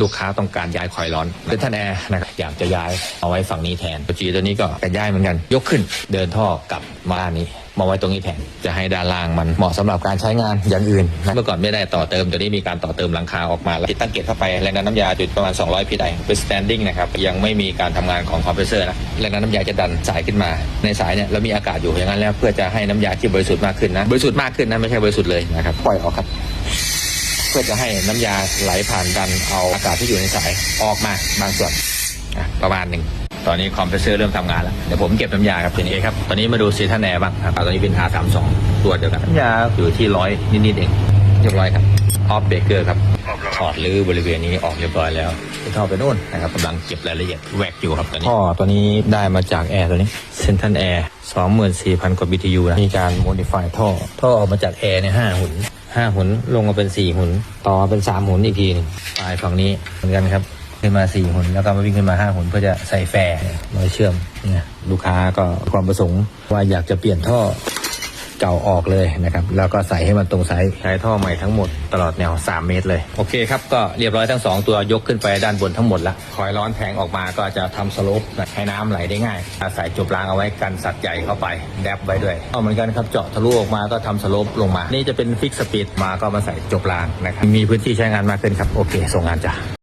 ลูกค้าต้องการย้ายคอยล์ร้อนเป็นท่านแอร์นะครับอยากจะย้ายเอาไว้ฝั่งนี้แทนตัวจีตัวนี้ก็เป็นย้ายเหมือนกัน ยกขึ้นเดินท่อกลับมาด้านนี้มาไว้ตรงนี้แทนจะให้ด้านล่างมันเหมาะสำหรับการใช้งานอย่างอื่นเมื่อก่อนไม่ได้ต่อเติมตัวนี้มีการต่อเติมหลังคาออกมาแล้วติดตั้งเกตเข้าไปแรงดันน้ำยาจุดประมาณ 200พีไดเป็น standing นะครับยังไม่มีการทำงานของคอมเพรสเซอร์นะแรงดันน้ำยาจะดันสายขึ้นมา ในสายเนี่ยเรามีอากาศอยู่อย่างนั้นแล้วเพื่อจะให้น้ำยาที่บริสุทธิ์มากขึ้นนะบริสุทธิ์มากขึ้นนะไม่ใช่บริสุทธิ์เลยนะครับปล่อยออกครับ พื่อจะให้น้ำยาไหลผ่านดันเอาอากาศที่อยู่ในสายออกมาบางส่วนอะประมาณหนึ่งตอนนี้คอมเพรสเซอร์เริ่มทำงานแล้ว เดี๋ยวผมเก็บน้ำยาครับทีนี้ครับ ตอนนี้มาดูซีทันแอร์บ้างครับตอนนี้เป็น R32 ตัวเดียวกันน้ำยาอยู่ที่ร้อยนิดๆเองเรียบร้อยครับออฟเบเกอร์ครับถอดหรือบริเวณนี้ออกเรียบร้อยแล้วไปท่อไปนู่นนะครับกำลังเก็บรายละเอียดแวกอยู่ครับตอนนี้ท่อตัวนี้ได้มาจากแอร์ตัวนี้เซนทันแอร์24,000กว่า BTU นะมีการโมดิฟายท่อ ท่อออกมาจากแอร์เนี่ยห้าหุ่น ห้าหุนลงมาเป็นสี่หุน ต่อเป็นสามหุนอีกทีหนึงปลายฝั่งนี้เหมือนกันครับขึ้นมาสี่หุนแล้วก็มาวิ่งขึ้นมาห้าหุนเพื่อจะใส่แฟร์มาเชื่อมเนี่ยลูกค้าก็ความประสงค์ว่าอยากจะเปลี่ยนท่อ เก่าออกเลยนะครับ แล้วก็ใส่ให้มันตรงไซส์ใช้ท่อใหม่ทั้งหมดตลอดแนว 3 เมตรเลย โอเคครับ ก็เรียบร้อยทั้ง 2 ตัวยกขึ้นไปด้านบนทั้งหมดละคอยร้อนแทงออกมาก็จะทำสโลปให้น้ำไหลได้ง่ายอาศัยจบรางเอาไว้กันสัตว์ใหญ่เข้าไป แดบไว้ด้วยเอาเหมือนกันครับเจาะทะลุออกมาก็ทำสโลปลงมา นี่จะเป็นฟิกสปีดมาก็มาใส่จบรางนะครับมีพื้นที่ใช้งานมากขึ้นครับโอเคส่งงานจ้ะ